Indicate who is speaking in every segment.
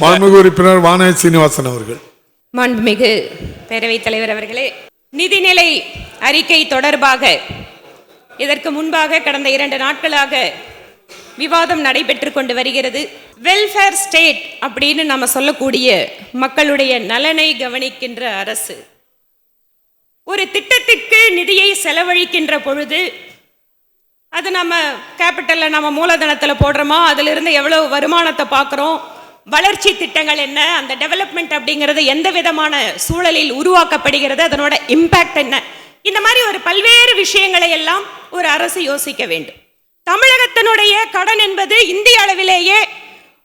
Speaker 1: மாண்புமிகு உறுப்பினர் வானதி சீனிவாசன் அவர்கள்.
Speaker 2: மாண்புமிகு பேரவைத் தலைவர் அவர்களே நிதிநிலை அறிக்கை தொடர்பாக இதற்கு முன்பாக கடந்த இரண்டு நாட்களாக விவாதம் நடைபெற்று கொண்டு வருகிறது. வெல்ஃபேர் ஸ்டேட் அப்படின்னு நம்ம சொல்லக்கூடிய மக்களுடைய நலனை கவனிக்கின்ற அரசு. ஒரு திட்டத்திற்கு நிதியை செலவழிக்கின்ற பொழுது அது நம்ம கேபிட்டலில் நம்ம மூலதனத்தில் போடுறோமா? அதிலிருந்து எவ்வளவு வருமானத்தை பார்க்குறோம் வளர்ச்சி திட்டங்கள் என்ன அந்த டெவலப்மெண்ட் அப்படிங்கிறது எந்த விதமான சூழலில் உருவாக்கப்படுகிறது அதனோட இம்பேக்ட் என்ன? இந்த மாதிரி ஒரு பல்வேறு விஷயங்களை எல்லாம் ஒரு அரசு யோசிக்க வேண்டும். தமிழகத்தினுடைய கடன் என்பது இந்திய அளவிலேயே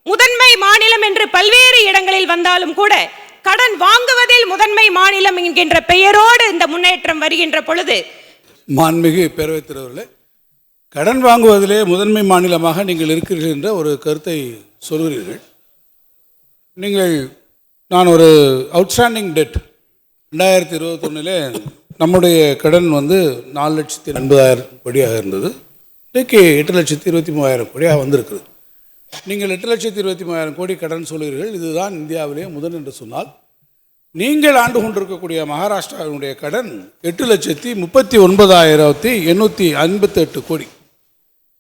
Speaker 2: முதன்மை மாநிலம் என்று பல்வேறு இடங்களில் வந்தாலும் கூட கடன் வாங்குவதில் முதன்மை மாநிலம் என்கின்ற பெயரோடு இந்த முன்னேற்றம் வருகின்ற பொழுது
Speaker 3: மாண்புமிகு பேரவைத் தலைவர்களே கடன் வாங்குவதிலே முதன்மை மாநிலமாக நீங்கள் இருக்கிறீர்கள் என்ற ஒரு கருத்தை சொல்கிறீர்கள். நீங்கள் நான் ஒரு அவுட்ஸ்டாண்டிங் டெட் ரெண்டாயிரத்தி இருபத்தொன்னிலே நம்முடைய கடன் வந்து நாலு லட்சத்தி எண்பதாயிரம் கோடியாக இருந்தது. இன்றைக்கு எட்டு லட்சத்தி இருபத்தி மூவாயிரம் கோடியாக வந்திருக்குது நீங்கள் எட்டு லட்சத்தி இருபத்தி மூவாயிரம் கோடி கடன் சொல்கிறீர்கள். இதுதான் இந்தியாவிலேயே முதல் என்று சொன்னால் நீங்கள் ஆண்டு கொண்டிருக்கக்கூடிய மகாராஷ்டிராவினுடைய கடன் எட்டு லட்சத்தி முப்பத்தி ஒன்பதாயிரத்தி எண்ணூற்றி ஐம்பத்தெட்டு கோடி.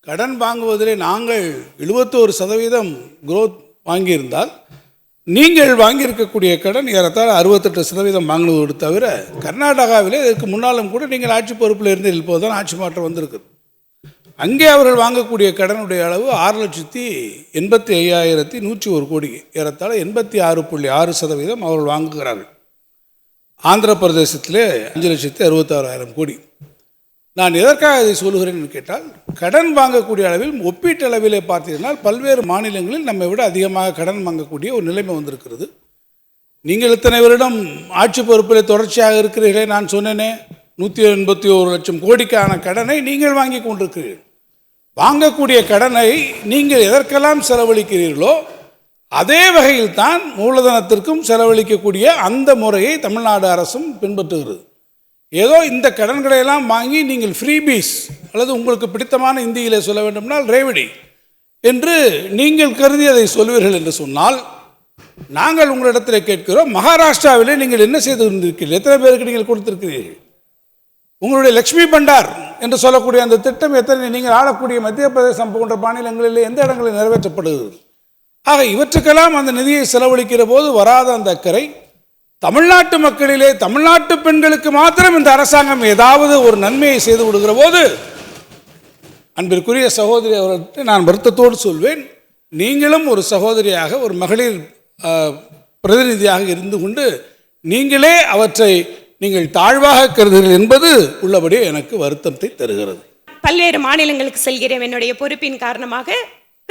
Speaker 3: கடன் வாங்குவதிலே நாங்கள் எழுபத்தோரு சதவீதம் குரோத் வாங்கியிருந்தால் நீங்கள் வாங்கியிருக்கக்கூடிய கடன் ஏறத்தாழ அறுபத்தெட்டு சதவீதம் வாங்கினதோடு தவிர கர்நாடகாவிலே இதற்கு முன்னாலும் கூட நீங்கள் ஆட்சி பொறுப்பில் இருந்து இப்போது தான் ஆட்சி மாற்றம் வந்திருக்குது. அங்கே அவர்கள் வாங்கக்கூடிய கடனுடைய அளவு ஆறு லட்சத்தி எண்பத்தி ஐயாயிரத்தி நூற்றி ஒரு கோடி ஏறத்தாழ எண்பத்தி ஆறு புள்ளி ஆறு சதவீதம் அவர்கள் வாங்குகிறார்கள். ஆந்திர பிரதேசத்திலே அஞ்சு லட்சத்தி அறுபத்தாறாயிரம் கோடி. நான் எதற்காக இதை சொல்கிறேன் என்று கேட்டால் கடன் வாங்கக்கூடிய அளவில் ஒப்பீட்டளவிலே பார்த்தீர்களால் பல்வேறு மாநிலங்களில் நம்மை விட அதிகமாக கடன் வாங்கக்கூடிய ஒரு நிலைமை வந்திருக்கிறது. நீங்கள் இத்தனை வருடம் ஆட்சி பொறுப்பில் தொடர்ச்சியாக இருக்கிறீர்களே நான் சொன்னேனே நூற்றி எண்பத்தி ஒரு லட்சம் கோடிக்கான கடனை நீங்கள் வாங்கி கொண்டிருக்கிறீர்கள். வாங்கக்கூடிய கடனை நீங்கள் எதற்கெல்லாம் செலவழிக்கிறீர்களோ அதே வகையில் தான் மூலதனத்திற்கும் செலவழிக்கக்கூடிய அந்த முறையை தமிழ்நாடு அரசும் பின்பற்றுகிறது. ஏதோ இந்த கடன்களை எல்லாம் வாங்கி நீங்கள் ஃப்ரீபீஸ் அல்லது உங்களுக்கு பிடித்தமான இந்தியிலே சொல்ல வேண்டும்னால் ரேவடி என்று நீங்கள் கருதி அதை சொல்வீர்கள் என்று சொன்னால் நாங்கள் உங்களிடத்தில் கேட்கிறோம் மகாராஷ்டிராவிலே நீங்கள் என்ன செய்து கொண்டிருக்கிறீர்கள்? எத்தனை பேருக்கு நீங்கள் கொடுத்திருக்கிறீர்கள்? உங்களுடைய லக்ஷ்மி பண்டார் என்று சொல்லக்கூடிய அந்த திட்டம் எத்தனை? நீங்கள் ஆளக்கூடிய மத்திய பிரதேசம் போன்ற மாநிலங்களில் எந்த இடங்களில் நிறைவேற்றப்படுகிறது? ஆக இவற்றுக்கெல்லாம் அந்த நிதியை செலவழிக்கிற போது வராத அந்த அக்கறை தமிழ்நாட்டு மக்களிலே தமிழ்நாட்டு பெண்களுக்கு மாத்திரம் இந்த அரசாங்கம் ஏதாவது ஒரு நன்மையை செய்து விடுகிற போது அன்பிற்குரிய சகோதரி அவர்கிட்ட நான் வருத்தத்தோடு சொல்வேன். நீங்களும் ஒரு சகோதரியாக ஒரு மகளிர் பிரதிநிதியாக இருந்து கொண்டு நீங்களே அவற்றை நீங்கள் தாழ்வாக கருதுகிறீர்கள் என்பது உள்ளபடி எனக்கு வருத்தத்தை தருகிறது.
Speaker 2: பல்வேறு மாநிலங்களுக்கு செல்கிறேன். என்னுடைய பொறுப்பின் காரணமாக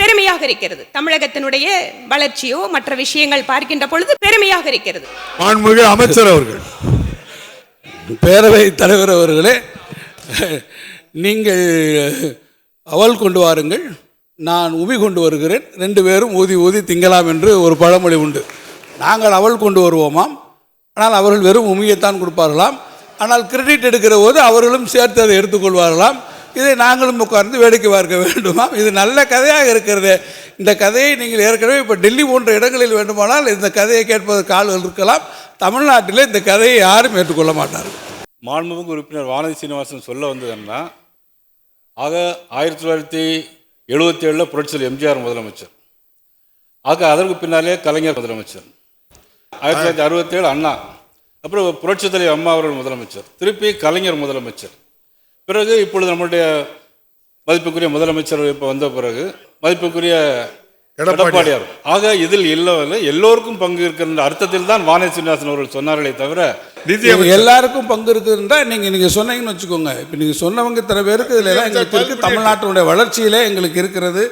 Speaker 2: பெருமையாக இருக்கிறது. தமிழகத்தினுடைய வளர்ச்சியோ மற்ற விஷயங்கள் பார்க்கின்ற பொழுது பெருமையாக இருக்கிறது.
Speaker 1: மாண்புமிகு அமைச்சர் அவர்கள்.
Speaker 3: பேரவை தலைவர் அவர்களே நீங்கள் அவல் கொண்டு வாருங்கள். நான் உமி கொண்டு வருகிறேன். ரெண்டு பேரும் ஊதி ஊதி திங்கலாம் என்று ஒரு பழமொழி உண்டு. நாங்கள் அவள் கொண்டு வருவோமாம். ஆனால் அவர்கள் வெறும் உமியைத்தான் கொடுப்பார்களாம். ஆனால் கிரெடிட் எடுக்கிற போது அவர்களும் சேர்த்து அதை எடுத்துக்கொள்வார்களாம். இதை நாங்களும் உட்கார்ந்து வேடிக்கை பார்க்க வேண்டுமாம் இது நல்ல கதையாக இருக்கிறது. இந்த கதையை நீங்கள் ஏற்கனவே இப்போ டெல்லி போன்ற இடங்களில் வேண்டுமானால் இந்த கதையை கேட்பதற்கு ஆள்கள் இருக்கலாம். தமிழ்நாட்டிலே இந்த கதையை யாரும் ஏற்றுக்கொள்ள மாட்டார்கள்.
Speaker 4: மாண்புமிகு உறுப்பினர் வானதி சீனிவாசன் சொல்ல வந்ததுன்னா ஆக ஆயிரத்தி தொள்ளாயிரத்தி எழுபத்தி ஏழில் புரட்சியில் எம்ஜிஆர் முதலமைச்சர். ஆக அதற்கு பின்னாலே கலைஞர் முதலமைச்சர். ஆயிரத்தி தொள்ளாயிரத்தி அறுபத்தேழு அண்ணா. அப்புறம் புரட்சித்தலைவர் அம்மா அவர்கள் முதலமைச்சர். திருப்பி கலைஞர் முதலமைச்சர். பிறகு இப்பொழுது நம்முடைய மதிப்புக்குரிய முதலமைச்சர் இப்போ வந்த பிறகு மதிப்புக்குரிய
Speaker 1: எடப்பாடியார்.
Speaker 4: ஆக இதில் இல்லை எல்லோருக்கும் பங்கு இருக்கின்ற அர்த்தத்தில் தான் வானதி சீனிவாசன் அவர்கள் சொன்னார்களே தவிர
Speaker 1: நிதி
Speaker 3: எல்லாருக்கும் பங்கு இருக்குதுன்றா நீங்கள் நீங்கள் சொன்னீங்கன்னு வச்சுக்கோங்க. இப்போ நீங்கள் சொன்னவங்க இத்தனை பேருக்கு இதில் எல்லாம் எங்களுக்கு இருக்குது தமிழ்நாட்டினுடைய வளர்ச்சியிலே எங்களுக்கு இருக்கிறது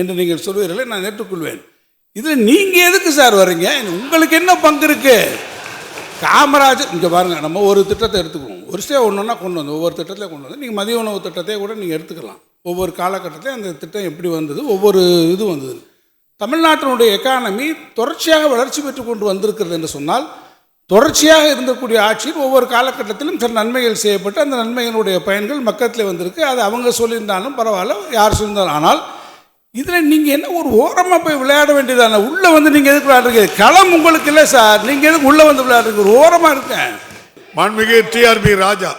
Speaker 3: என்று நீங்கள் சொல்வீர்களே நான் ஏற்றுக்கொள்வேன். இதில் நீங்கள் எதுக்கு சார் வர்றீங்க? உங்களுக்கு என்ன பங்கு இருக்கு? காமராஜர் இங்கே பாருங்க நம்ம ஒரு திட்டத்தை எடுத்துக்குவோம். ஒரு ஸ்டே ஒன்று ஒன்றா கொண்டு வந்து ஒவ்வொரு திட்டத்தில் கொண்டு வந்து நீங்கள் மதிய உணவு திட்டத்தை கூட நீங்கள் எடுத்துக்கலாம். ஒவ்வொரு காலகட்டத்திலையும் அந்த திட்டம் எப்படி வந்தது ஒவ்வொரு இது வந்தது. தமிழ்நாட்டினுடைய எக்கானமி தொடர்ச்சியாக வளர்ச்சி பெற்று கொண்டு வந்திருக்கிறது என்று சொன்னால் தொடர்ச்சியாக இருந்தக்கூடிய ஆட்சியில் ஒவ்வொரு காலகட்டத்திலும் சில நன்மைகள் செய்யப்பட்டு அந்த நன்மைகளுடைய பயன்கள் மக்கத்தில் வந்திருக்கு. அது அவங்க சொல்லியிருந்தாலும் பரவாயில்ல யார் சொல்லியிருந்தாலும். ஆனால் இதில் நீங்கள் என்ன ஒரு ஓரமாக போய் விளையாட வேண்டியதானே? உள்ளே வந்து நீங்கள் எதுக்கு விளையாடுறீங்க? களம் உங்களுக்கு இல்லை சார். நீங்கள் எதுக்கு உள்ளே வந்து விளையாடுறீங்க? ஒரு ஓரமாக இருக்கேன்.
Speaker 1: மாண்புமிகு டிஆர்பி ராஜா.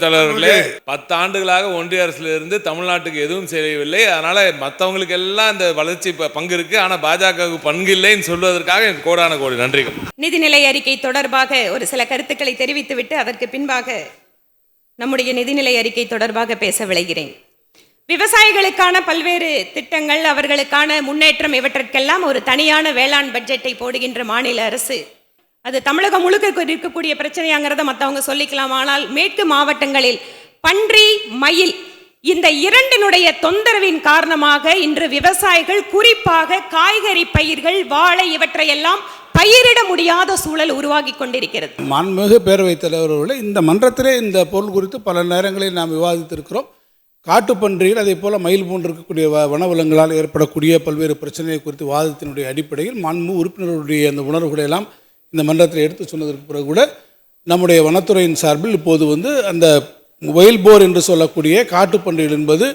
Speaker 5: தலைவர்களே பத்து ஆண்டுகளாக ஒன்றிய அரசுல இருந்து தமிழ்நாட்டுக்கு எதுவும் செய்யவில்லை. அதனால மற்றவங்களுக்கு எல்லாம் இந்த வளர்ச்சி ப- பங்கு இருக்கு. ஆனா பாஜகவுக்கு பங்கு இல்லைன்னு சொல்வதற்காக கோடான கோடி நன்றிகள்.
Speaker 2: நிதிநிலை அறிக்கை தொடர்பாக ஒரு சில கருத்துக்களை தெரிவித்துவிட்டு அதற்கு பின்பாக நம்முடைய நிதிநிலை அறிக்கை தொடர்பாக பேச விளைகிறேன் விவசாயிகளுக்கான பல்வேறு திட்டங்கள் அவர்களுக்கான முன்னேற்றம் இவற்றிற்கெல்லாம் ஒரு தனியான வேளாண் பட்ஜெட்டை போடுகின்ற மாநில அரசு அது தமிழகம் முழுக்க இருக்கக்கூடிய பிரச்சனையாங்கிறத மற்றவங்க சொல்லிக்கலாம். ஆனால் மேற்கு மாவட்டங்களில் பன்றி மயில் இந்த இரண்டினுடைய தொந்தரவின் காரணமாக இன்று விவசாயிகள் குறிப்பாக காய்கறி பயிர்கள் வாழை இவற்றையெல்லாம் பயிரிட முடியாத சூழல் உருவாகி கொண்டிருக்கிறது.
Speaker 3: மாண்புமிகு பேரவைத் தலைவர் அவர்களே இந்த மன்றத்திலே இந்த பொருள் குறித்து பல நேரங்களில் நாம் விவாதித்திருக்கிறோம். காட்டுப்பன்றிகள் அதே போல் மயில் போன்று இருக்கக்கூடிய ஏற்படக்கூடிய பல்வேறு பிரச்சனைகள் குறித்து வாதத்தினுடைய அடிப்படையில் மாண்பு உறுப்பினர்களுடைய அந்த உணர்வுகளை எல்லாம் இந்த மன்றத்தில் எடுத்து சொன்னதற்கு பிறகு கூட நம்முடைய வனத்துறையின் சார்பில் இப்போது வந்து அந்த ஒயில் போர் என்று சொல்லக்கூடிய காட்டுப்பன்றிகள் என்பது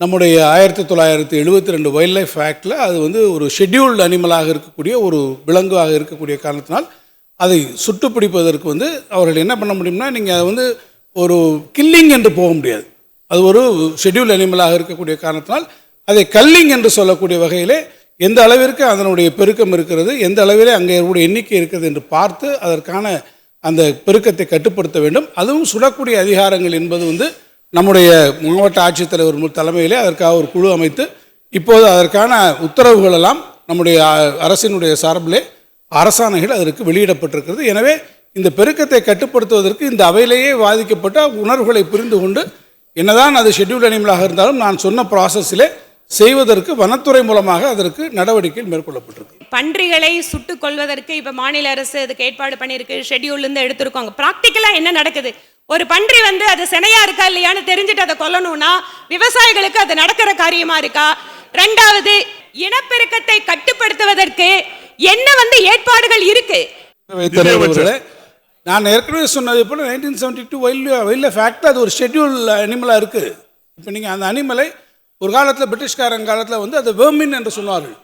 Speaker 3: நம்முடைய ஆயிரத்தி தொள்ளாயிரத்தி எழுபத்தி ரெண்டு வைல்ட் லைஃப் ஆக்டில் அது வந்து ஒரு ஷெட்யூல்டு அனிமலாக இருக்கக்கூடிய ஒரு விலங்காக இருக்கக்கூடிய காரணத்தினால் அதை சுட்டு பிடிப்பதற்கு வந்து அவர்கள் என்ன பண்ண முடியும்னா நீங்கள் அதை வந்து ஒரு கில்லிங் என்று போக முடியாது. அது ஒரு ஷெட்யூல் அனிமலாக இருக்கக்கூடிய காரணத்தினால் அதை கல்லிங் என்று சொல்லக்கூடிய வகையிலே எந்த அளவிற்கு அதனுடைய பெருக்கம் இருக்கிறது எந்த அளவிலே அங்கே இருக்கக்கூடிய எண்ணிக்கை இருக்கிறது என்று பார்த்து அதற்கான அந்த பெருக்கத்தை கட்டுப்படுத்த வேண்டும். அதுவும் சுடக்கூடிய அதிகாரங்கள் என்பது வந்து நம்முடைய மாவட்ட ஆட்சித்தலைவர் தலைமையிலே அதற்காக ஒரு குழு அமைத்து இப்போது அதற்கான உத்தரவுகளெல்லாம் நம்முடைய அரசினுடைய சார்பிலே அரசாணைகள் அதற்கு வெளியிடப்பட்டிருக்கிறது. எனவே இந்த பெருக்கத்தை கட்டுப்படுத்துவதற்கு இந்த அவையிலேயே பாதிக்கப்பட்ட உணர்வுகளை புரிந்து கொண்டு என்னதான் அது ஷெட்யூல் அனிமலாக இருந்தாலும் நான் சொன்ன ப்ராசஸிலே செய்வதற்கு வனத்துறை மூலமாக அதற்கு நடவடிக்கைகள் மேற்கொள்ளப்பட்டிருக்கு.
Speaker 2: பன்றிகளை சுட்டுக் கொள்வதற்கு இப்ப மாநில அரசு அதுக்கு ஏற்பாடு பண்ணியிருக்கு ஷெட்யூல்ல இருந்து எடுத்திருக்காங்க. ப்ராக்டிக்கலா என்ன நடக்குது? ஒரு பன்றி வந்து அது சினையா இருக்கா இல்லையான்னு தெரிஞ்சுட்டு அதை கொல்லணும்னா விவசாயிகளுக்கு அது நடக்கிற காரியமா இருக்கா? ரெண்டாவது இனப்பெருக்கத்தை கட்டுப்படுத்துவதற்கு என்ன வந்து ஏற்பாடுகள் இருக்கு?
Speaker 3: நான் ஏற்கனவே சொன்னது போல் nineteen seventy two wild wild fact அது ஒரு ஷெட்யூல் அனிமலாக இருக்குது இப்போ நீங்கள் அந்த அனிமலை ஒரு காலத்தில் பிரிட்டிஷ்காரன் காலத்தில் வந்து அது வேர்மின் என்று சொன்னார்கள்.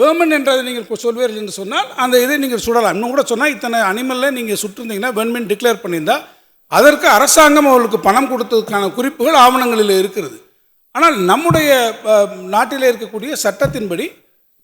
Speaker 3: வேர்மின் என்றதை நீங்கள் சொல்வீர்கள் என்று சொன்னால் அந்த இதை நீங்கள் சுடலாம். இன்னும் கூட சொன்னால் இத்தனை அனிமலில் நீங்கள் சுட்டிருந்தீங்கன்னா வெர்மின் டிக்ளேர் பண்ணியிருந்தா அதற்கு அரசாங்கம் அவர்களுக்கு பணம் கொடுத்ததுக்கான குறிப்புகள் ஆவணங்களில் இருக்கிறது. ஆனால் நம்முடைய நாட்டிலே இருக்கக்கூடிய சட்டத்தின்படி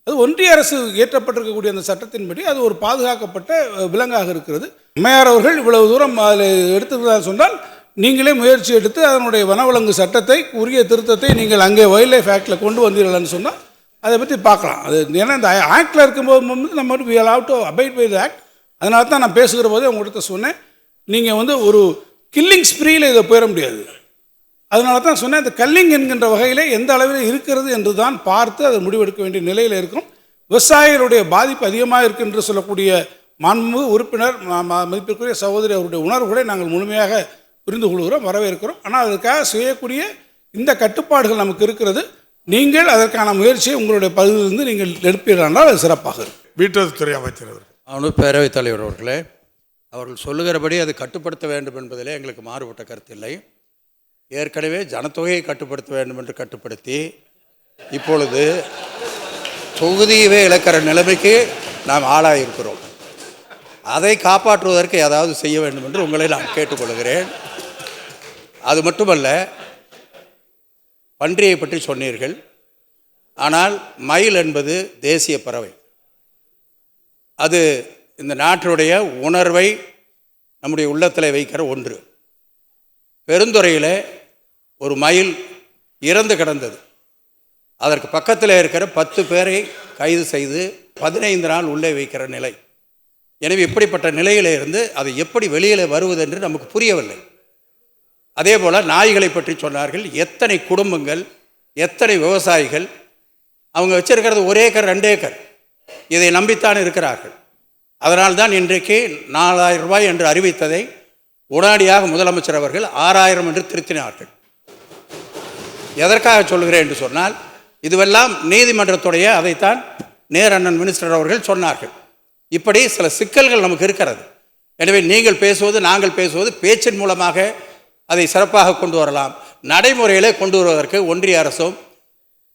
Speaker 3: அது ஒன்றிய அரசு இயற்றப்பட்டிருக்கக்கூடிய அந்த சட்டத்தின்படி அது ஒரு பாதுகாக்கப்பட்ட விலங்காக இருக்கிறது. அம்மையார் அவர்கள் இவ்வளவு தூரம் அதில் எடுத்துக்கிறதா சொன்னால் நீங்களே முயற்சி எடுத்து அதனுடைய வனவிலங்கு சட்டத்தை உரிய திருத்தத்தை நீங்கள் அங்கே வைல்ட் லைஃப் ஆக்டில் கொண்டு வந்தீர்கள்னு சொன்னால் அதை பற்றி பார்க்கலாம். அது ஏன்னா இந்த ஆக்டில் இருக்கும்போது வந்து நம்ம we have to abide by the act அதனால தான் நான் பேசுகிற போதே உங்கள்கிட்ட சொன்னேன். நீங்கள் வந்து ஒரு கில்லிங் ஸ்ப்ரீயில் இதை போயிட முடியாது. அதனால தான் சொன்னேன் இந்த கல்லிங் என்கின்ற வகையில் எந்த அளவில் இருக்கிறது என்று தான் பார்த்து அதை முடிவெடுக்க வேண்டிய நிலையில் இருக்கும். விவசாயிகளுடைய பாதிப்பு அதிகமாக இருக்கு என்று சொல்லக்கூடிய மாண்புமிகு உறுப்பினர் ம- மதிப்பிற்குரிய சகோதரி அவருடைய உணர்வுகளை நாங்கள் முழுமையாக புரிந்து கொள்கிறோம் வரவேற்கிறோம். ஆனால் அதற்காக செய்யக்கூடிய இந்த கட்டுப்பாடுகள் நமக்கு இருக்கிறது. நீங்கள் அதற்கான முயற்சியை உங்களுடைய பகுதியிலிருந்து நீங்கள் எடுப்பீர்களானால் அது சிறப்பாக இருக்கும்.
Speaker 1: வீட்டுத்துறை அமைச்சர் அவர்கள்.
Speaker 6: அவனு பேரவைத் தலைவர் அவர்களே அவர்கள் சொல்லுகிறபடி அது கட்டுப்படுத்த வேண்டும் என்பதிலே எங்களுக்கு மாறுபட்ட கருத்தில்லை ஏற்கனவே ஜனத்தொகையை கட்டுப்படுத்த வேண்டும் என்று கட்டுப்படுத்தி இப்பொழுது தொகுதியவே இழக்கிற நிலைமைக்கு நாம் ஆளாயிருக்கிறோம். அதை காப்பாற்றுவதற்கு ஏதாவது செய்ய வேண்டும் என்று உங்களை நான் கேட்டுக்கொள்கிறேன். அது மட்டுமல்ல பன்றியை பற்றி சொன்னீர்கள் ஆனால் மயில் என்பது தேசிய பறவை. அது இந்த நாட்டினுடைய உணர்வை நம்முடைய உள்ளத்தில் வைக்கிற ஒன்று. பெருந்துறையில் ஒரு மயில் இறந்து கிடந்தது. அதற்கு பக்கத்தில் இருக்கிற பத்து பேரை கைது செய்து பதினைந்து நாள் உள்ளே வைக்கிற நிலை. எனவே இப்படிப்பட்ட நிலையிலிருந்து அது எப்படி வெளியில் வருவது என்று நமக்கு புரியவில்லை. அதே போல் நாய்களை பற்றி சொன்னார்கள். எத்தனை குடும்பங்கள் எத்தனை விவசாயிகள் அவங்க வச்சிருக்கிறது ஒரு ஏக்கர் ரெண்டு ஏக்கர். இதை நம்பித்தான் இருக்கிறார்கள். அதனால்தான் இன்றைக்கு நாலாயிரம் ரூபாய் என்று அறிவித்ததை உடனடியாக முதலமைச்சர் அவர்கள் ஆறாயிரம் என்று திருத்தினார்கள். எதற்காக சொல்கிறேன் என்று சொன்னால் இதுவெல்லாம் நீதிமன்றத்துடைய அதைத்தான் நேர் அண்ணன் மினிஸ்டர் அவர்கள் சொன்னார்கள். இப்படி சில சிக்கல்கள் நமக்கு இருக்கிறது. எனவே நீங்கள் பேசுவது நாங்கள் பேசுவது பேச்சின் மூலமாக அதை சிறப்பாக கொண்டு வரலாம். நடைமுறையிலே கொண்டு வருவதற்கு ஒன்றிய அரசும்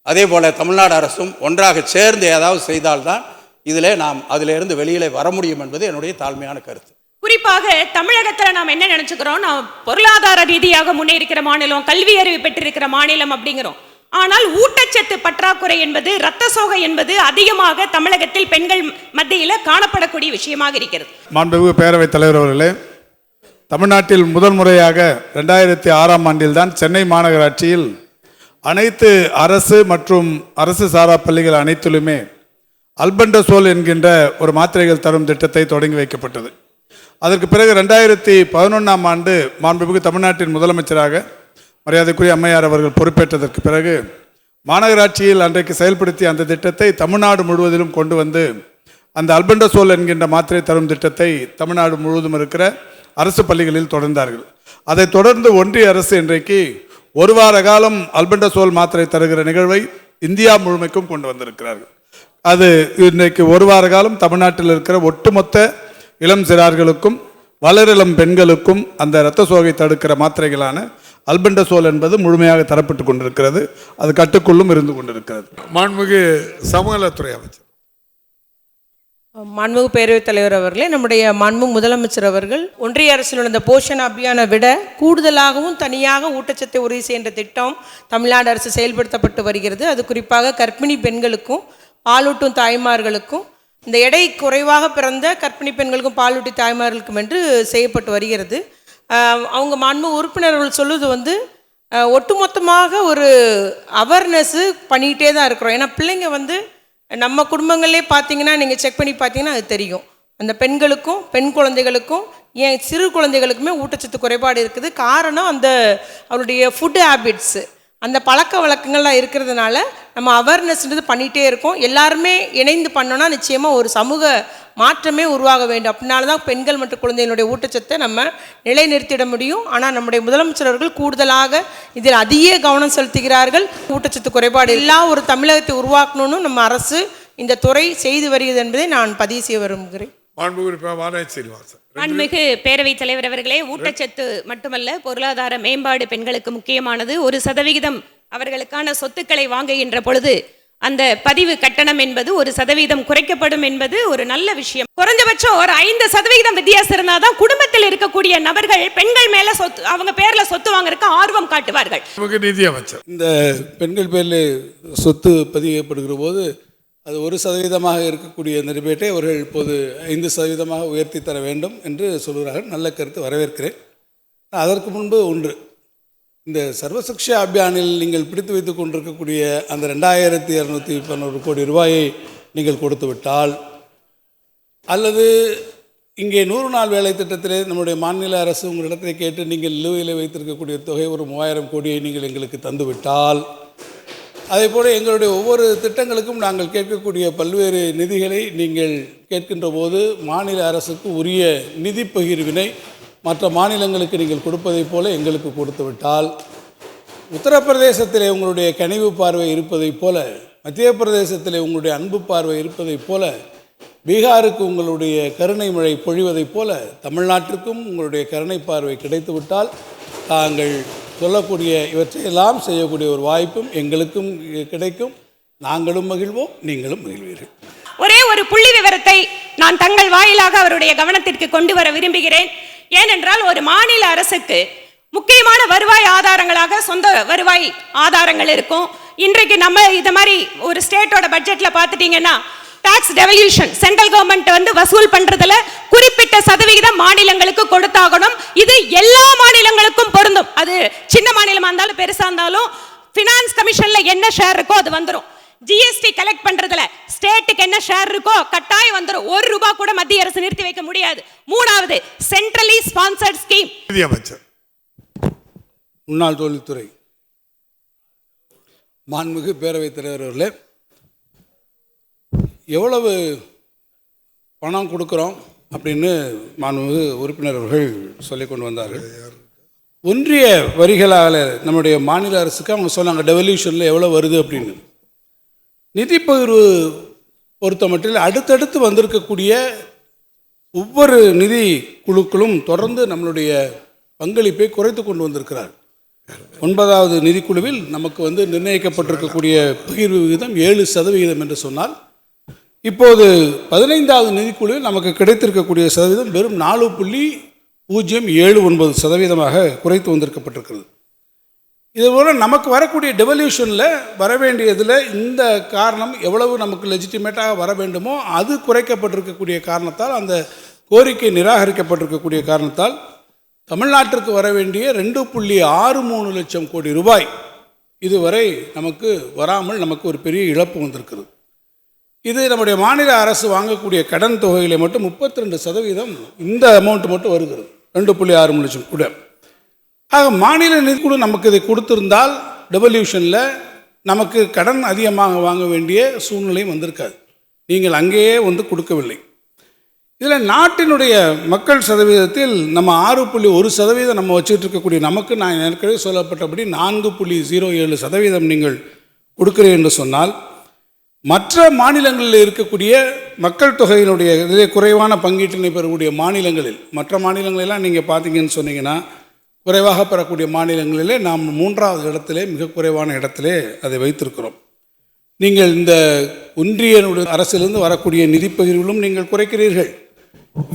Speaker 6: அதே போல் தமிழ்நாடு அரசும் ஒன்றாக சேர்ந்து ஏதாவது செய்தால்தான் இதில் நாம் அதிலிருந்து வெளியிலே வர முடியும் என்பது என்னுடைய தாழ்மையான கருத்து.
Speaker 2: குறிப்பாக தமிழகத்துல நாம் என்ன நினைச்சுக்கிறோம்? நாம் பொருளாதார ரீதியாக முன்னேறிக்கிற மாநிலம் கல்வி அறிவு பெற்றிருக்கிற மாநிலம் அப்படிங்கிறோம். ஆனால் ஊட்டச்சத்து பற்றாக்குறை என்பது இரத்த சோகை என்பது அதிகமாக தமிழகத்தில் பெண்கள் மத்தியில காணப்படக்கூடிய விஷயமாக இருக்கிறது.
Speaker 7: மாண்புமிகு பேரவைத் தலைவர் அவர்களே தமிழ்நாட்டில் முதல் முறையாக ரெண்டாயிரத்தி ஆறாம் ஆண்டில்தான் சென்னை மாநகராட்சியில் அனைத்து அரசு மற்றும் அரசு சாரா பள்ளிகள் அனைத்திலுமே அல்பண்டசோல் என்கின்ற ஒரு மாத்திரைகள் தரும் திட்டத்தை தொடங்கி வைக்கப்பட்டது. அதற்கு பிறகு ரெண்டாயிரத்தி பதினொன்றாம் ஆண்டு மாண்புமிகு தமிழ்நாட்டின் முதலமைச்சராக மரியாதைக்குரிய அம்மையார் அவர்கள் பொறுப்பேற்றதற்கு பிறகு மாநகராட்சியில் அன்றைக்கு செயல்படுத்திய அந்த திட்டத்தை தமிழ்நாடு முழுவதிலும் கொண்டு வந்து அந்த அல்பண்டசோல் என்கின்ற மாத்திரை தரும் திட்டத்தை தமிழ்நாடு முழுவதும் இருக்கிற அரசு பள்ளிகளில் தொடர்ந்தார்கள். அதைத் தொடர்ந்து ஒன்றிய அரசு இன்றைக்கு ஒரு வார காலம் அல்பண்டசோல் மாத்திரை தருகிற நிகழ்வை இந்தியா முழுமைக்கும் கொண்டு வந்திருக்கிறார்கள். அது இன்றைக்கு ஒரு வார காலம் தமிழ்நாட்டில் இருக்கிற ஒட்டுமொத்த இளம் சிறார்களுக்கும் வளரிளம் பெண்களுக்கும் அந்த இரத்த சோகை தடுக்கிற மாத்திரைகளான அல்பண்டசோல் என்பது முழுமையாக தரப்பட்டு கொண்டிருக்கிறது. அது கட்டுக்குள்ளும் இருந்து கொண்டிருக்கிறது.
Speaker 1: மாண்புமிகு சமூகநலத்துறை அமைச்சர்.
Speaker 8: மாண்புமிகு பேரவைத் தலைவர் அவர்களே நம்முடைய மாண்புமிகு முதலமைச்சர் அவர்கள் ஒன்றிய அரசில் இந்த போஷன் அபியானை விட கூடுதலாகவும் தனியாக ஊட்டச்சத்தை உறுதி செய்கின்ற திட்டம் தமிழ்நாடு அரசு செயல்படுத்தப்பட்டு வருகிறது. அது குறிப்பாக கர்ப்பிணி பெண்களுக்கும் பாலூட்டும் தாய்மார்களுக்கும் இந்த எடை குறைவாக பிறந்த கர்ப்பிணி பெண்களுக்கும் பாலூட்டி தாய்மார்களுக்கும் என்று செய்யப்பட்டு வருகிறது. அவங்க மாண்பு உறுப்பினர்கள் சொல்லுவது வந்து ஒட்டுமொத்தமாக ஒரு அவேர்னஸ்ஸு பண்ணிக்கிட்டே தான் இருக்கிறோம். ஏன்னா பிள்ளைங்க வந்து நம்ம குடும்பங்களே பார்த்தீங்கன்னா நீங்கள் செக் பண்ணி பார்த்தீங்கன்னா அது தெரியும். அந்த பெண்களுக்கும் பெண் குழந்தைகளுக்கும் ஏன் சிறு குழந்தைகளுக்குமே ஊட்டச்சத்து குறைபாடு இருக்குது. காரணம் அந்த அவருடைய ஃபுட் ஹேபிட்ஸு அந்த பழக்க வழக்கங்கள்லாம் இருக்கிறதுனால நம்ம அவேர்னஸ்ன்றது பண்ணிகிட்டே இருக்கோம். எல்லாருமே இணைந்து பண்ணோன்னா நிச்சயமாக ஒரு சமூக மாற்றமே உருவாக வேண்டும். அப்படினால தான் பெண்கள் மற்றும் குழந்தைகளுடைய ஊட்டச்சத்தை நம்ம நிலைநிறுத்திட முடியும். ஆனால் நம்முடைய முதலமைச்சர் அவர்கள் கூடுதலாக இதில் அதிக கவனம் செலுத்துகிறார்கள். ஊட்டச்சத்து குறைபாடு எல்லா ஒரு தமிழகத்தை உருவாக்கணும்னு நம்ம அரசு இந்த துறை செய்து வருகிறது என்பதை நான் பதிவு செய்ய விரும்புகிறேன்.
Speaker 1: மாண்புமிகு
Speaker 2: பேரவைத் தலைவர் அவர்களே ஊட்டச்சத்து மட்டுமல்ல பொருளாதார மேம்பாடு பெண்களுக்கு முக்கியமானது. ஒரு சதவிகிதம் அவர்களுக்கான சொத்துக்களை வாங்குகின்ற பொழுது அந்த பதிவு கட்டணம் என்பது ஒரு சதவீதம் குறைக்கப்படும் என்பது ஒரு நல்ல விஷயம். குறைஞ்சபட்சம் ஒரு ஐந்து சதவிகிதம் வித்தியாசம் இருந்தாதான் குடும்பத்தில் இருக்கக்கூடிய நபர்கள் பெண்கள் மேல சொத்து அவங்க பேர்ல சொத்து வாங்குறதுக்கு ஆர்வம் காட்டுவார்கள்.
Speaker 1: நிதி அமைச்சர்.
Speaker 3: இந்த பெண்கள் பேரில் சொத்து பதியப்படுகிற போது அது ஒரு சதவீதமாக இருக்கக்கூடிய இந்த ரிபேட்டை அவர்கள் இப்போது ஐந்து சதவீதமாக உயர்த்தி தர வேண்டும் என்று சொல்கிறார்கள் நல்ல கருத்து வரவேற்கிறேன். அதற்கு முன்பு ஒன்று. இந்த சர்வசிக்ஷா அபியானில் நீங்கள் பிடித்து வைத்துக் கொண்டிருக்கக்கூடிய அந்த ரெண்டாயிரத்தி இரநூத்தி பதினோரு கோடி ரூபாயை நீங்கள் கொடுத்து விட்டால் அல்லது இங்கே நூறு நாள் வேலை திட்டத்திலே நம்முடைய மாநில அரசு உங்களிடத்தை கேட்டு நீங்கள் நிலுவையில் வைத்திருக்கக்கூடிய தொகை ஒரு மூவாயிரம் கோடியை நீங்கள் எங்களுக்கு தந்துவிட்டால் அதே போல் எங்களுடைய ஒவ்வொரு திட்டங்களுக்கும் நாங்கள் கேட்கக்கூடிய பல்வேறு நிதிகளை நீங்கள் கேட்கின்ற போது மாநில அரசுக்கு உரிய நிதி பகிர்வினை மற்ற மாநிலங்களுக்கு நீங்கள் கொடுப்பதைப் போல எங்களுக்கு கொடுத்துவிட்டால் உத்தரப்பிரதேசத்திலே உங்களுடைய கனிவு பார்வை இருப்பதைப் போல மத்திய பிரதேசத்தில் உங்களுடைய அன்பு பார்வை இருப்பதைப் போல பீகாருக்கு உங்களுடைய கருணை மழை பொழிவதைப் போல தமிழ்நாட்டிற்கும் உங்களுடைய கருணை பார்வை கிடைத்துவிட்டால் தாங்கள் சொல்லக்கூடிய இவற்றையெல்லாம் செய்யக்கூடிய ஒரு வாய்ப்பும் எங்களுக்கும் கிடைக்கும். நாங்களும் மகிழ்வோம் நீங்களும் மகிழ்வீர்கள்.
Speaker 2: ஒரே ஒரு புள்ளி விவரத்தை நான் தங்கள் வாயிலாக அவருடைய கவனத்திற்கு கொண்டு வர விரும்புகிறேன். ஏனென்றால் ஒரு மாநில அரசுக்கு முக்கியமான வருவாய் ஆதாரங்களாக சொந்த வருவாய் ஆதாரங்கள் இருக்கும். இன்றைக்கு நம்ம இது மாதிரி ஒரு ஸ்டேட்டோட பட்ஜெட்டில் பார்த்துட்டீங்கன்னா டாக்ஸ் டெவல்யூஷன் சென்ட்ரல் கவர்மெண்ட் வந்து வசூல் பண்றதுல குறிப்பிட்ட சதவிகிதம் மாநிலங்களுக்கு கொடுத்தாகணும். இது எல்லா மாநிலங்களுக்கும் பொருந்தும். அது சின்ன மாநிலமா இருந்தாலும் பெருசா இருந்தாலும் ஃபினான்ஸ் கமிஷன்ல என்ன ஷேர் இருக்கோ அது வந்துடும் ஜிஎஸ்டி கலெக்ட் பண்றதுல ஸ்டேட்டுக்கு என்ன ஷேர் இருக்கோ கட்டாயம் வந்துடும் ஒரு ரூபாய் கூட மத்திய அரசு நிறுத்தி வைக்க முடியாது. மூணாவது சென்ட்ரலி ஸ்பான்சர்ட் ஸ்கீம்
Speaker 1: நிதி அமைச்சர்
Speaker 3: முன்னாள் தொழில்துறை. மாண்புமிகு பேரவைத் தலைவர் அவர்களே எவ்வளவு பணம் கொடுக்குறோம் அப்படின்னு மாண்பு உறுப்பினர் அவர்கள் கொண்டு வந்தார்கள். ஒன்றிய வரிகளால் நம்முடைய மாநில அரசுக்கு அவங்க சொன்னாங்க டெவல்யூஷனில் எவ்வளோ வருது? அப்படின்னு. நிதி பகிர்வு பொறுத்த மட்டில் அடுத்தடுத்து வந்திருக்கக்கூடிய ஒவ்வொரு நிதி குழுக்களும் தொடர்ந்து நம்மளுடைய பங்களிப்பை குறைத்து கொண்டு வந்திருக்கிறார் ஒன்பதாவது நிதிக்குழுவில் நமக்கு வந்து நிர்ணயிக்கப்பட்டிருக்கக்கூடிய பகிர்வு விகிதம் ஏழு சதவிகிதம் என்று சொன்னால் இப்போது பதினைந்தாவது நிதிக்குழுவில் நமக்கு கிடைத்திருக்கக்கூடிய சதவீதம் வெறும் நாலு புள்ளி பூஜ்ஜியம் ஏழு ஒன்பது சதவீதமாக குறைத்து வந்திருக்கப்பட்டிருக்கிறது. இதுபோல் நமக்கு வரக்கூடிய டெவல்யூஷனில் வர வேண்டியதில் இந்த காரணம் எவ்வளவு நமக்கு லெஜிட்டிமேட்டாக வர வேண்டுமோ அது குறைக்கப்பட்டிருக்கக்கூடிய காரணத்தால் அந்த கோரிக்கை நிராகரிக்கப்பட்டிருக்கக்கூடிய காரணத்தால் தமிழ்நாட்டிற்கு வர வேண்டிய ரெண்டு புள்ளி ஆறு மூணு லட்சம் கோடி ரூபாய் இதுவரை நமக்கு வராமல் நமக்கு ஒரு பெரிய இழப்பு வந்திருக்கிறது. இது நம்முடைய மாநில அரசு வாங்கக்கூடிய கடன் தொகையில மட்டும் முப்பத்தி ரெண்டு சதவீதம் இந்த அமௌண்ட் மட்டும் வருகிறது. ரெண்டு புள்ளி ஆறு மூணு லட்சம் கூட. ஆக மாநில நிதிக்குழு நமக்கு இதை கொடுத்திருந்தால் டெவல்யூஷனில் நமக்கு கடன் அதிகமாக வாங்க வேண்டிய சூழ்நிலையும் வந்திருக்காது. நீங்கள் அங்கேயே வந்து கொடுக்கவில்லை. இதில் நாட்டினுடைய மக்கள் சதவீதத்தில் நம்ம ஆறு புள்ளி ஒரு சதவீதம் நம்ம வச்சுட்டு இருக்கக்கூடிய நமக்கு நான் ஏற்கனவே சொல்லப்பட்டபடி நான்கு புள்ளி ஜீரோ ஏழு சதவீதம் நீங்கள் கொடுக்குறேன் என்று சொன்னால் மற்ற மாநிலங்களில் இருக்கக்கூடிய மக்கள் தொகையினுடைய இதிலே குறைவான பங்கீட்டினை பெறக்கூடிய மாநிலங்களில் மற்ற மாநிலங்களெல்லாம் நீங்கள் பார்த்தீங்கன்னு சொன்னீங்கன்னா குறைவாக பெறக்கூடிய மாநிலங்களிலே நாம் மூன்றாவது இடத்திலே மிக குறைவான இடத்திலே அதை வைத்திருக்கிறோம். நீங்கள் இந்த ஒன்றியனுடைய அரசிலிருந்து வரக்கூடிய நிதி பகிர்விலும் நீங்கள் குறைக்கிறீர்கள்.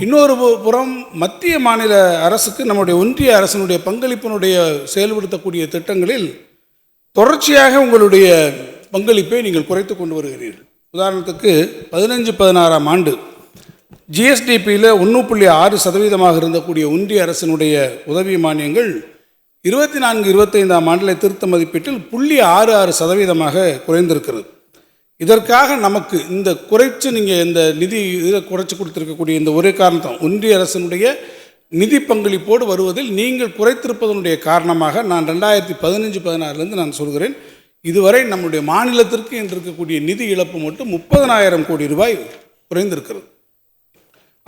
Speaker 3: இன்னொரு புறம் மத்திய மாநில அரசுக்கு நம்முடைய ஒன்றிய அரசினுடைய பங்களிப்பினுடைய செயல்படுத்தக்கூடிய திட்டங்களில் தொடர்ச்சியாக உங்களுடைய பங்களிப்பை நீங்கள் குறைத்து கொண்டு வருகிறீர்கள். உதாரணத்துக்கு பதினஞ்சு பதினாறாம் ஆண்டு ஜிஎஸ்டிபியில் ஒன்று புள்ளி ஆறு சதவீதமாக இருந்தக்கூடிய ஒன்றிய அரசினுடைய உதவி மானியங்கள் இருபத்தி நான்கு இருபத்தைந்தாம் ஆண்டில் திருத்த மதிப்பீட்டில் புள்ளி ஆறு ஆறு சதவீதமாக குறைந்திருக்கிறது. இதற்காக நமக்கு இந்த குறைச்சு நீங்கள் இந்த நிதி இதில் குறைச்சி கொடுத்துருக்கக்கூடிய இந்த ஒரே காரணம் ஒன்றிய அரசினுடைய நிதி பங்களிப்போடு வருவதில் நீங்கள் குறைத்திருப்பதனுடைய காரணமாக நான் ரெண்டாயிரத்தி பதினஞ்சு பதினாறுலேருந்து நான் சொல்கிறேன். இதுவரை நம்முடைய மாநிலத்திற்கு என்று இருக்கக்கூடிய நிதி இழப்பு மட்டும் முப்பதனாயிரம் கோடி ரூபாய் குறைந்திருக்கிறது.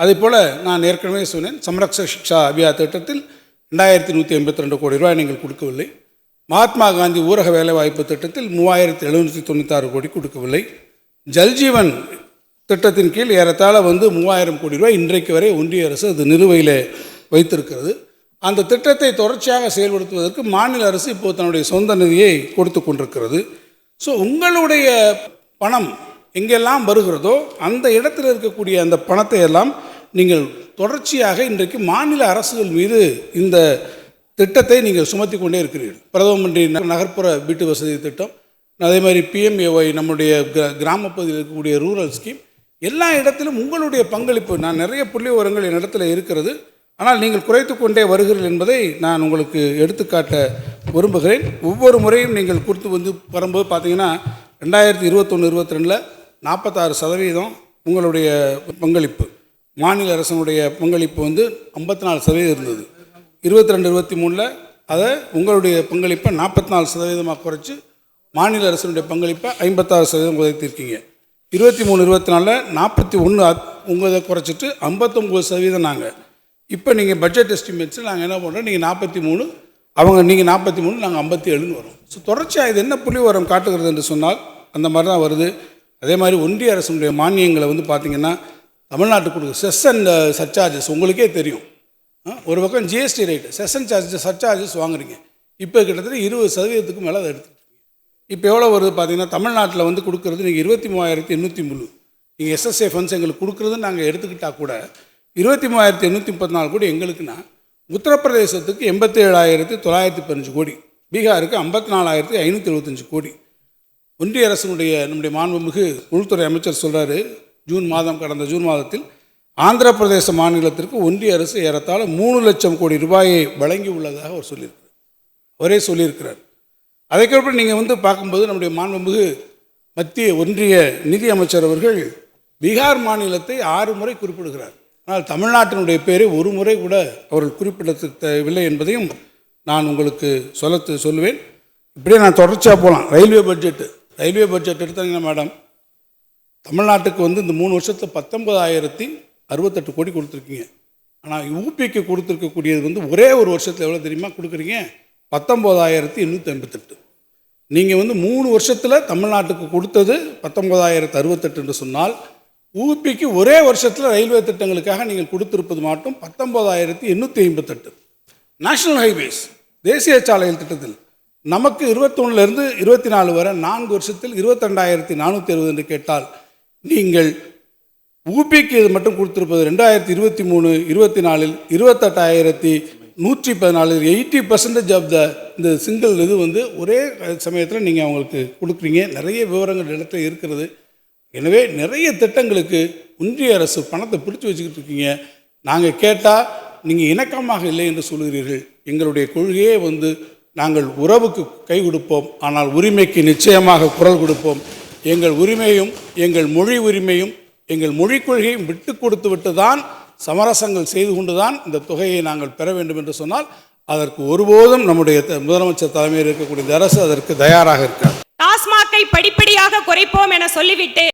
Speaker 3: அதே போல் நான் ஏற்கனவே சொன்னேன் சம்ரக்ஷ சிக்ஷா அபியா திட்டத்தில் ரெண்டாயிரத்தி நூற்றி எண்பத்தி ரெண்டு கோடி ரூபாய் நீங்கள் கொடுக்கவில்லை. மகாத்மா காந்தி ஊரக வேலைவாய்ப்பு திட்டத்தில் மூவாயிரத்தி எழுநூற்றி தொண்ணூத்தாறு கோடி கொடுக்கவில்லை. ஜல்ஜீவன் திட்டத்தின் கீழ் ஏறத்தாழ வந்து மூவாயிரம் கோடி ரூபாய் இன்றைக்கு வரை ஒன்றிய அரசு அது நிலுவையில் வைத்திருக்கிறது. அந்த திட்டத்தை தொடர்ச்சியாக செயல்படுத்துவதற்கு மாநில அரசு இப்போது தன்னுடைய சொந்த நிதியை கொடுத்து கொண்டிருக்கிறது. ஸோ உங்களுடைய பணம் எங்கெல்லாம் வருகிறதோ அந்த இடத்தில் இருக்கக்கூடிய அந்த பணத்தை எல்லாம் நீங்கள் தொடர்ச்சியாக இன்றைக்கு மாநில அரசுகள் மீது இந்த திட்டத்தை நீங்கள் சுமத்தி கொண்டே இருக்கிறீர்கள். பிரதம மந்திரி ந- நகர்ப்புற வீட்டு வசதி திட்டம் அதே மாதிரி பிஎம்ஏஒய் நம்முடைய கிர- பகுதியில் இருக்கக்கூடிய ரூரல் ஸ்கீம் எல்லா இடத்திலும் உங்களுடைய பங்களிப்பு நான் நிறைய புள்ளி விவரங்கள் என்னிடத்துல இருக்கிறது. ஆனால் நீங்கள் குறைத்து கொண்டே வருகிறீர்கள் என்பதை நான் உங்களுக்கு எடுத்துக்காட்ட விரும்புகிறேன். ஒவ்வொரு முறையும் நீங்கள் கொடுத்து வந்து வரும்போது பார்த்தீங்கன்னா ரெண்டாயிரத்தி இருபத்தொன்று இருபத்தி ரெண்டில் நாற்பத்தாறு சதவீதம் உங்களுடைய பங்களிப்பு மாநில அரசனுடைய பங்களிப்பு வந்து ஐம்பத்தி நாலு சதவீதம் இருந்தது. இருபத்தி ரெண்டு இருபத்தி மூணில் அதை உங்களுடைய பங்களிப்பை நாற்பத்தி நாலு சதவீதமாக குறைச்சி மாநில அரசினுடைய பங்களிப்பை ஐம்பத்தாறு சதவீதம் உதவித்திருக்கீங்க இருபத்தி மூணு இருபத்தி நாலில் நாற்பத்தி ஒன்று உங்களை குறைச்சிட்டு ஐம்பத்தொம்பது சதவீதம் நாங்கள் இப்போ நீங்கள் பட்ஜெட் எஸ்டிமேட்ஸில் நாங்கள் என்ன பண்ணுறோம் நீங்கள் நாற்பத்தி மூணு அவங்க நீங்கள் நாற்பத்தி மூணு நாங்கள் ஐம்பத்தி ஏழுன்னு வரும். ஸோ தொடர்ச்சியாக இது என்ன புள்ளி உரம் காட்டுகிறது என்று சொன்னால் அந்த மாதிரி தான் வருது. அதே மாதிரி ஒன்றிய அரசுடைய மானியங்களை வந்து பார்த்திங்கன்னா தமிழ்நாட்டுக்கு கொடுக்குற செஸ் அண்ட் uh, சர்ச்சார்ஜஸ் உங்களுக்கே தெரியும். ஒரு பக்கம் GST rate session charges surcharges வாங்குறீங்க. இப்போ கிட்டத்தட்ட இருபது சதவீதத்துக்கு மேலே அதை எடுத்துருக்கீங்க இப்போ எவ்வளோ வருது பார்த்தீங்கன்னா தமிழ்நாட்டில் வந்து கொடுக்குறது நீங்கள் இருபத்தி மூவாயிரத்தி எண்ணூற்றி மூணு. நீங்கள் எஸ்எஸ்ஏ ஃபண்ட்ஸ் எங்களுக்கு கொடுக்குறதுன்னு நாங்கள் எடுத்துக்கிட்டால் கூட இருபத்தி மூவாயிரத்தி எண்ணூற்றி முப்பத்தி நாலு கோடி எங்களுக்குன்னா உத்தரப்பிரதேசத்துக்கு எண்பத்தி ஏழாயிரத்தி தொள்ளாயிரத்தி பதினஞ்சு கோடி பீகாருக்கு ஐம்பத்தி நாலாயிரத்தி ஐநூற்றி எழுபத்தஞ்சு கோடி. ஒன்றிய அரசினுடைய நம்முடைய மாண்புமிகு உள்துறை அமைச்சர் சொல்கிறார் ஜூன் மாதம் கடந்த ஜூன் மாதத்தில் ஆந்திர பிரதேச மாநிலத்திற்கு ஒன்றிய அரசு ஏறத்தாழ மூணு லட்சம் கோடி ரூபாயை வழங்கி உள்ளதாக அவர் சொல்லியிருக்கிறார். அவரே சொல்லியிருக்கிறார். அதுக்கப்புறம் நீங்கள் வந்து பார்க்கும்போது நம்முடைய மாண்புமிகு மத்திய ஒன்றிய நிதி அமைச்சர் அவர்கள் பீகார் மாநிலத்தை ஆறு முறை குறிப்பிடுகிறார். ஆனால் தமிழ்நாட்டினுடைய பேரை ஒரு முறை கூட அவர்கள் குறிப்பிடத்தவில்லை என்பதையும் நான் உங்களுக்கு சொல்ல சொல்லுவேன். இப்படியே நான் தொடர்ச்சியாக போகலாம் ரயில்வே பட்ஜெட்டு. ரயில்வே பட்ஜெட் எடுத்தாங்கன்னா மேடம் தமிழ்நாட்டுக்கு வந்து இந்த மூணு வருஷத்தில் பத்தொன்பதாயிரத்தி அறுபத்தெட்டு கோடி கொடுத்துருக்கீங்க. ஆனால் யூபிக்கு கொடுத்துருக்கக்கூடியது வந்து ஒரே ஒரு வருஷத்தில் எவ்வளோ தெரியுமா? கொடுக்குறீங்க பத்தொம்போதாயிரத்தி எண்ணூற்றி ஐம்பத்தெட்டு நீங்கள் வந்து மூணு வருஷத்தில் தமிழ்நாட்டுக்கு கொடுத்தது பத்தொம்போதாயிரத்து அறுபத்தெட்டு என்று சொன்னால் ஊபிக்கு ஒரே வருஷத்தில் ரயில்வே திட்டங்களுக்காக நீங்கள் கொடுத்திருப்பது மட்டும் பத்தொம்போதாயிரத்தி எண்ணூற்றி ஐம்பத்தெட்டு. நேஷனல் ஹைவேஸ் தேசிய சாலைகள் திட்டத்தில் நமக்கு இருபத்தொன்னுலேருந்து இருபத்தி நாலு வரை நான்கு வருஷத்தில் இருபத்திரெண்டாயிரத்தி நானூற்றி அறுபது என்று கேட்டால் நீங்கள் ஊபிக்கு இது மட்டும் கொடுத்துருப்பது ரெண்டாயிரத்தி இருபத்தி மூணு இருபத்தி நாலில் இருபத்தெட்டாயிரத்தி நூற்றி பதினாலு எயிட்டி பர்சன்டேஜ் ஆஃப் த இந்த சிங்கிள் இது வந்து ஒரே சமயத்தில் நீங்கள் அவங்களுக்கு கொடுக்குறீங்க. நிறைய விவரங்கள் இடத்துல இருக்கிறது. எனவே நிறைய திட்டங்களுக்கு ஒன்றிய அரசு பணத்தை பிடிச்சி வச்சுக்கிட்டு இருக்கீங்க. நாங்கள் கேட்டால் நீங்கள் இணக்கமாக இல்லை என்று சொல்கிறீர்கள் எங்களுடைய கொள்கையே வந்து நாங்கள் உறவுக்கு கை கொடுப்போம். ஆனால் உரிமைக்கு நிச்சயமாக குரல் கொடுப்போம். எங்கள் உரிமையும் எங்கள் மொழி உரிமையும் எங்கள் மொழிக் கொள்கையும் விட்டு கொடுத்து விட்டு தான் சமரசங்கள் செய்து கொண்டு தான் இந்த தொகையை நாங்கள் பெற வேண்டும் என்று சொன்னால் அதற்கு ஒருபோதும் நம்முடைய த- முதலமைச்சர் தலைமையில் இருக்கக்கூடிய அரசு அதற்கு தயாராக இருக்காது.
Speaker 2: டாஸ்மாகை படிப்படியாக குறைப்போம் என சொல்லிவிட்டு